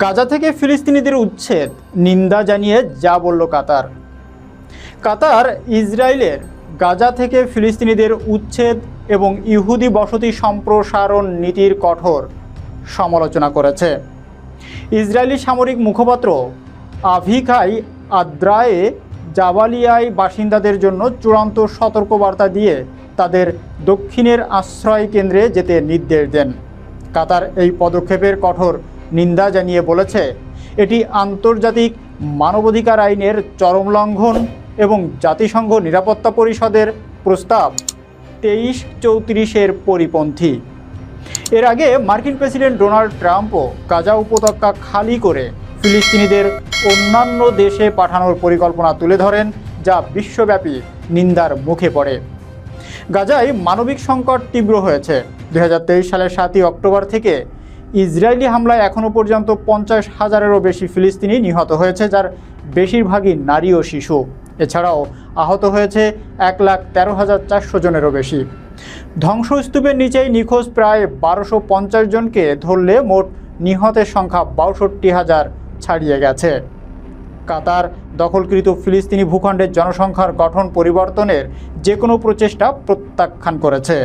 গাজা থেকে ফিলিস্তিনিদের উচ্ছেদ, নিন্দা জানিয়ে যা বলল কাতার। কাতার ইসরায়েলের গাজা থেকে ফিলিস্তিনিদের উচ্ছেদ এবং ইহুদি বসতি সম্প্রসারণ নীতির কঠোর সমালোচনা করেছে। ইসরায়েলি সামরিক মুখপাত্র আভিকাই আদ্রায়ে জাবালিয়ায় বাসিন্দাদের জন্য চূড়ান্ত সতর্কবার্তা দিয়ে তাদের দক্ষিণের আশ্রয় কেন্দ্রে যেতে নির্দেশ দেন। কাতার এই পদক্ষেপের কঠোর নিন্দা জানিয়ে বলেছে। এটি আন্তর্জাতিক মানবাধিকার আইনের চরম লঙ্ঘন এবং জাতিসংঘ নিরাপত্তা পরিষদের প্রস্তাব। তেইশ চৌত্রিশের পরিপন্থী। এর আগে মার্কিন প্রেসিডেন্ট ডোনাল্ড ট্রাম্পও গাজা উপত্যকা খালি করে ফিলিস্তিনিদের অন্যান্য দেশে পাঠানোর পরিকল্পনা তুলে ধরেন, যা বিশ্বব্যাপী নিন্দার মুখে পড়ে। গাজায় মানবিক সংকট তীব্র হয়েছে। দু হাজার তেইশ সালের সাতই অক্টোবর থেকে ইসরায়েলি হামলায় এখনও পর্যন্ত পঞ্চাশ হাজারেরও বেশি ফিলিস্তিনি নিহত হয়েছে, যার বেশিরভাগই নারী ও শিশু। এছাড়াও আহত হয়েছে এক লাখ তেরো হাজার চারশো জনেরও বেশি। ধ্বংসস্তূপের নিচেই নিখোঁজ প্রায় বারোশো পঞ্চাশ জনকে ধরলে মোট নিহতের সংখ্যা বাষট্টি হাজার ছাড়িয়ে গেছে। কাতার দখলকৃত ফিলিস্তিনি ভূখণ্ডের জনসংখ্যার গঠন পরিবর্তনের যে কোনো প্রচেষ্টা প্রত্যাখ্যান করেছে।